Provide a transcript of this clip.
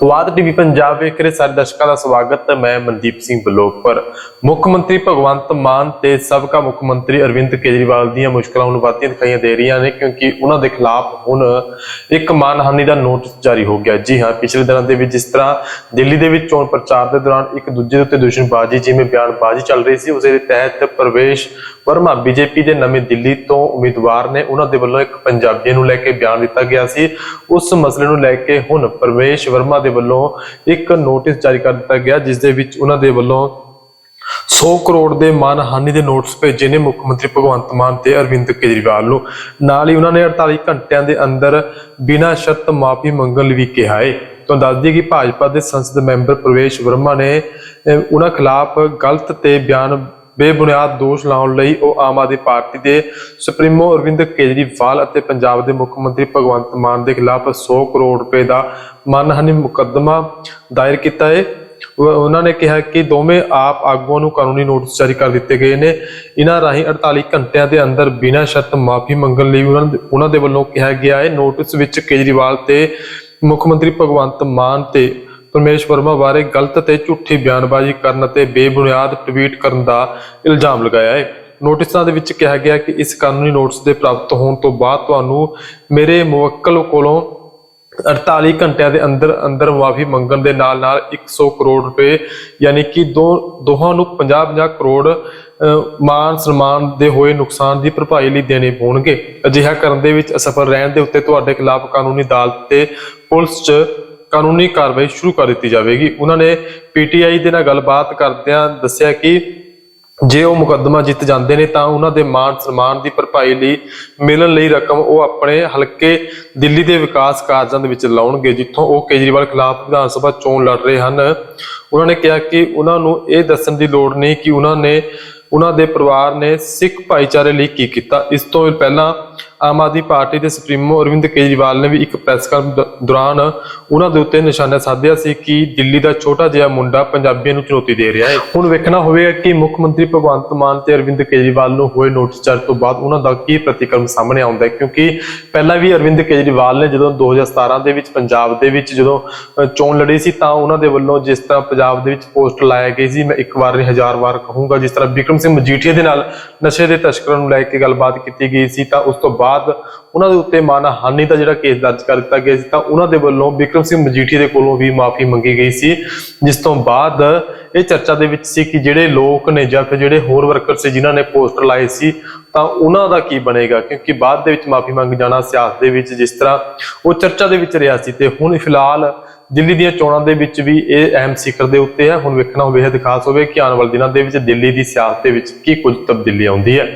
ਸਵਾਦ ਟੀਵੀ ਪੰਜਾਬ ਵੇਖ ਰਹੇ ਸਾਰੇ ਦਰਸ਼ਕਾਂ ਦਾ ਸਵਾਗਤ ਹੈ। ਮੈਂ ਮਨਦੀਪ ਸਿੰਘ ਬਲੋਕਪੁਰ। ਮੁੱਖ ਮੰਤਰੀ ਭਗਵੰਤ ਮਾਨ ਤੇ ਸਾਬਕਾ ਮੁੱਖ ਮੰਤਰੀ ਅਰਵਿੰਦ ਕੇਜਰੀਵਾਲ ਦੀਆਂ ਮੁਸ਼ਕਲਾਂ ਨੂੰ ਵੱਧਦੀਆਂ ਦਿਖਾਈਆਂ ਦੇ ਰਹੀਆਂ ਨੇ ਕਿਉਂਕਿ ਉਹਨਾਂ ਦੇ ਖਿਲਾਫ ਹੁਣ ਇੱਕ ਮਾਨਹਾਨੀ ਦਾ ਨੋਟਿਸ ਜਾਰੀ ਹੋ ਗਿਆ। ਜੀ ਹਾਂ, ਪਿਛਲੇ ਦਿਨਾਂ ਦੇ ਵਿੱਚ ਜਿਸ ਤਰ੍ਹਾਂ ਦਿੱਲੀ ਦੇ ਵਿੱਚ ਚੋਣ ਪ੍ਰਚਾਰ ਦੇ ਦੌਰਾਨ ਇੱਕ ਦੂਜੇ ਦੇ ਉੱਤੇ ਦੁਸ਼ਮਣਬਾਜ਼ੀ ਜਿਵੇਂ ਬਿਆਨਬਾਜ਼ੀ ਚੱਲ ਰਹੀ ਸੀ, ਉਸੇ ਦੇ ਤਹਿਤ ਪ੍ਰਵੇਸ਼ ਵਰਮਾ ਬੀਜੇਪੀ ਦੇ ਨਵੇਂ ਦਿੱਲੀ ਤੋਂ ਉਮੀਦਵਾਰ ਨੇ ਉਹਨਾਂ ਦੇ ਵੱਲੋਂ ਇੱਕ ਪੰਜਾਬੀ ਨੂੰ ਲੈ ਕੇ ਬਿਆਨ ਦਿੱਤਾ ਗਿਆ ਸੀ। ਉਸ ਮਸਲੇ ਨੂੰ ਲੈ ਕੇ ਹੁਣ ਪ੍ਰਵੇਸ਼ ਵਰਮਾ ਦੇ ਵੱਲੋਂ ਇੱਕ ਨੋਟਿਸ ਜਾਰੀ ਕਰ ਦਿੱਤਾ ਗਿਆ, ਜਿਸ ਦੇ ਵਿੱਚ ਉਹਨਾਂ ਦੇ ਵੱਲੋਂ 100 ਕਰੋੜ ਦੇ ਮਾਨਹਾਨੀ ਦੇ ਨੋਟਿਸ ਭੇਜੇ ਨੇ ਮੁੱਖ ਮੰਤਰੀ ਭਗਵੰਤ ਮਾਨ ਤੇ ਅਰਵਿੰਦ ਕੇਜਰੀਵਾਲ ਨੂੰ। ਨਾਲ ਹੀ ਉਹਨਾਂ ਨੇ 48 ਘੰਟਿਆਂ ਦੇ ਅੰਦਰ ਬਿਨਾਂ ਸ਼ਰਤ ਮਾਫੀ ਮੰਗਣ ਲਈ ਵੀ ਕਿਹਾ ਹੈ ਤੁਹਾਨੂੰ ਦੱਸ ਦਈਏ ਕਿ ਭਾਜਪਾ ਦੇ ਸੰਸਦ ਮੈਂਬਰ ਪ੍ਰਵੇਸ਼ ਵਰਮਾ ਨੇ ਉਹਨਾਂ ਖਿਲਾਫ ਗਲਤ ਤੇ ਬਿਆਨ ਬੇਬੁਨਿਆਦ ਦੋਸ਼ ਲਾਉਣ ਲਈ ਉਹ ਆਮ ਆਦਮੀ ਪਾਰਟੀ ਦੇ ਸੁਪਰੀਮੋ ਅਰਵਿੰਦ ਕੇਜਰੀਵਾਲ ਅਤੇ ਪੰਜਾਬ ਦੇ ਮੁੱਖ ਮੰਤਰੀ ਭਗਵੰਤ ਮਾਨ ਦੇ ਖਿਲਾਫ 100 ਕਰੋੜ ਰੁਪਏ ਦਾ ਮਾਨਹਾਨੀ ਮੁਕੱਦਮਾ ਦਾਇਰ ਕੀਤਾ ਹੈ ਉਹਨਾਂ ਨੇ ਕਿਹਾ ਕਿ ਦੋਵੇਂ ਆਪ ਆਗੂਆਂ ਨੂੰ ਕਾਨੂੰਨੀ ਨੋਟਿਸ ਜਾਰੀ ਕਰ ਦਿੱਤੇ ਗਏ ਨੇ। ਇਹਨਾਂ ਰਾਹੀਂ 48 ਘੰਟਿਆਂ ਦੇ ਅੰਦਰ ਬਿਨਾਂ ਸ਼ਰਤ ਮਾਫੀ ਮੰਗਣ ਲਈ ਉਹਨਾਂ ਦੇ- ਉਹਨਾਂ ਦੇ ਵੱਲੋਂ ਕਿਹਾ ਗਿਆ ਹੈ ਨੋਟਿਸ ਵਿੱਚ ਕੇਜਰੀਵਾਲ ਤੇ ਮੁੱਖ ਮੰਤਰੀ ਭਗਵੰਤ ਮਾਨ ਤੇ ਪਰਮੇਸ਼ ਵਰਮਾ ਬਾਰੇ ਗਲਤ ਤੇ ਝੂਠੀ ਬਿਆਨਬਾਜ਼ੀ ਕਰਨ ਅਤੇ ਬੇਬੁਨਿਆਦ ਟਵੀਟ ਕਰਨ ਦਾ ਇਲਜ਼ਾਮ ਲਗਾਇਆ ਹੈ। ਨੋਟਿਸਾਂ ਦੇ ਵਿੱਚ ਕਿਹਾ ਗਿਆ ਕਿ ਇਸ ਕਾਨੂੰਨੀ ਨੋਟਿਸ ਦੇ ਪ੍ਰਾਪਤ ਹੋਣ ਤੋਂ ਬਾਅਦ ਤੁਹਾਨੂੰ ਮੇਰੇ ਮੁਵੱਕਲ ਕੋਲੋਂ 48 ਘੰਟਿਆਂ ਦੇ ਅੰਦਰ ਅੰਦਰ ਮਾਫੀ ਮੰਗਣ ਦੇ ਨਾਲ ਨਾਲ 100 ਕਰੋੜ ਰੁਪਏ ਯਾਨੀ ਕਿ ਦੋ ਦੋਹਾਂ ਨੂੰ 50-50 ਕਰੋੜ ਅਹ, ਮਾਨ ਸਨਮਾਨ ਦੇ ਹੋਏ ਨੁਕਸਾਨ ਦੀ ਭਰਪਾਈ ਲਈ ਦੇਣੇ ਹੋਣਗੇ ਅਜਿਹਾ ਕਰਨ ਦੇ ਵਿੱਚ ਅਸਫਲ ਰਹਿਣ ਦੇ ਉੱਤੇ ਤੁਹਾਡੇ ਖਿਲਾਫ ਕਾਨੂੰਨੀ ਅਦਾਲਤ ਤੇ ਪੁਲਿਸ 'ਚ ਕਾਨੂੰਨੀ ਕਾਰਵਾਈ ਸ਼ੁਰੂ ਕਰ ਦਿੱਤੀ ਜਾਵੇਗੀ। ਉਹਨਾਂ ਨੇ ਪੀਟੀਆਈ ਦੇ ਨਾਲ ਗੱਲਬਾਤ ਕਰਦਿਆਂ ਦੱਸਿਆ ਕਿ ਜੇ ਉਹ ਮੁਕੱਦਮਾ ਜਿੱਤ ਜਾਂਦੇ ਨੇ ਤਾਂ ਉਹਨਾਂ ਦੇ ਮਾਨ ਸਨਮਾਨ ਦੀ ਭਰਪਾਈ ਲਈ ਮਿਲਣ ਲਈ ਰਕਮ ਉਹ ਆਪਣੇ ਹਲਕੇ ਦਿੱਲੀ ਦੇ ਵਿਕਾਸ ਕਾਰਜਾਂ ਦੇ ਵਿੱਚ ਲਾਉਣਗੇ, ਜਿੱਥੋਂ ਉਹ ਕੇਜਰੀਵਾਲ ਖਿਲਾਫ ਵਿਧਾਨ ਸਭਾ ਚੋਣ ਲੜ ਰਹੇ ਹਨ। ਉਹਨਾਂ ਨੇ ਕਿਹਾ ਕਿ ਉਹਨਾਂ ਨੂੰ ਇਹ ਦੱਸਣ ਦੀ ਲੋੜ ਨਹੀਂ ਕਿ ਉਹਨਾਂ ਨੇ, ਉਹਨਾਂ ਦੇ ਪਰਿਵਾਰ ਨੇ ਸਿੱਖ ਭਾਈਚਾਰੇ ਲਈ ਕੀ ਕੀਤਾ। ਇਸ ਤੋਂ ਪਹਿਲਾਂ ਆਮ ਆਦਮੀ ਪਾਰਟੀ ਦੇ ਸੁਪਰੀਮੋ ਅਰਵਿੰਦ ਕੇਜਰੀਵਾਲ ਨੇ ਵੀ ਇੱਕ ਪ੍ਰੈਸ ਕਾਨਫਰੰਸ ਦੌਰਾਨ ਉਹਨਾਂ ਦੇ ਉੱਤੇ ਨਿਸ਼ਾਨਾ ਸਾਧਿਆ ਸੀ ਕਿ ਦਿੱਲੀ ਦਾ ਛੋਟਾ ਜਿਹਾ ਮੁੰਡਾ ਪੰਜਾਬੀਆਂ ਨੂੰ ਚੁਣੌਤੀ ਦੇ ਰਿਹਾ ਹੈ। ਹੁਣ ਵੇਖਣਾ ਹੋਵੇਗਾ ਕਿ ਮੁੱਖ ਮੰਤਰੀ ਭਗਵੰਤ ਮਾਨ ਤੇ ਅਰਵਿੰਦ ਕੇਜਰੀਵਾਲ ਨੂੰ ਹੋਏ ਨੋਟਿਸ ਜਾਰੀ ਤੋਂ ਬਾਅਦ ਉਹਨਾਂ ਦਾ ਕੀ ਪ੍ਰਤੀਕਰਮ ਸਾਹਮਣੇ ਆਉਂਦਾ ਹੈ, ਕਿਉਂਕਿ ਪਹਿਲਾਂ ਵੀ ਅਰਵਿੰਦ ਕੇਜਰੀਵਾਲ ਨੇ ਜਦੋਂ 2017 ਦੇ ਵਿੱਚ ਪੰਜਾਬ ਦੇ ਵਿੱਚ ਜਦੋਂ ਚੋਣ ਲੜੀ ਸੀ ਤਾਂ ਉਹਨਾਂ ਦੇ ਵੱਲੋਂ ਜਿਸ ਤਰ੍ਹਾਂ ਪੰਜਾਬ ਦੇ ਵਿੱਚ ਪੋਸਟ ਲਾਇਆ ਗਈ ਸੀ, ਮੈਂ ਇੱਕ ਵਾਰ ਨਹੀਂ ਹਜ਼ਾਰ ਵਾਰ ਕਹੂੰਗਾ, ਜਿਸ ਤਰ੍ਹਾਂ ਵਿਕਰਮ ਸਿੰਘ ਮਜੀਠੀਆ ਦੇ ਨਾਲ ਨਸ਼ੇ ਦੇ ਤਸਕਰਾਂ ਨੂੰ ਲੈ ਕੇ ਗੱਲਬਾਤ ਕੀਤੀ ਗਈ ਸੀ ਤਾਂ ਉਸ ਤੋਂ ਬਾਅਦ ਉਹਨਾਂ ਦੇ ਉੱਤੇ ਮਾਨਹਾਨੀ ਦਾ ਜਿਹੜਾ ਕੇਸ ਦਰਜ ਕਰ ਦਿੱਤਾ ਗਿਆ ਸੀ ਤਾਂ ਉਹਨਾਂ ਦੇ ਵੱਲੋਂ ਵਿਕਰਮ ਸਿੰਘ ਮਜੀਠੀਆ ਦੇ ਕੋਲੋਂ ਵੀ ਮਾਫੀ ਮੰਗੀ ਗਈ ਸੀ, ਜਿਸ ਤੋਂ ਬਾਅਦ ਇਹ ਚਰਚਾ ਦੇ ਵਿੱਚ ਸੀ ਕਿ ਜਿਹੜੇ ਲੋਕ ਨੇ ਜਾਂ ਫਿਰ ਜਿਹੜੇ ਹੋਰ ਵਰਕਰ ਸੀ ਜਿਨ੍ਹਾਂ ਨੇ ਪੋਸਟਰ ਲਾਏ ਸੀ ਤਾਂ ਉਹਨਾਂ ਦਾ ਕੀ ਬਣੇਗਾ, ਕਿਉਂਕਿ ਬਾਅਦ ਦੇ ਵਿੱਚ ਮਾਫੀ ਮੰਗ ਜਾਣਾ ਸਿਆਸਤ ਦੇ ਵਿੱਚ ਜਿਸ ਤਰ੍ਹਾਂ ਉਹ ਚਰਚਾ ਦੇ ਵਿੱਚ ਰਿਹਾ ਸੀ ਤੇ ਹੁਣ ਫਿਲਹਾਲ ਦਿੱਲੀ ਦੀਆਂ ਚੋਣਾਂ ਦੇ ਵਿੱਚ ਵੀ ਇਹ ਅਹਿਮ ਸਿਖਰ ਦੇ ਉੱਤੇ ਹੈ। ਹੁਣ ਵੇਖਣਾ ਹੋਵੇ, ਇਹ ਦਿਖਾਸ ਹੋਵੇ ਕਿ ਆਉਣ ਵਾਲੇ ਦਿਨਾਂ ਦੇ ਵਿੱਚ ਦਿੱਲੀ ਦੀ ਸਿਆਸਤ ਦੇ ਵਿੱਚ ਕੀ ਕੁਝ ਤਬਦੀਲੀ ਆਉਂਦੀ ਹੈ।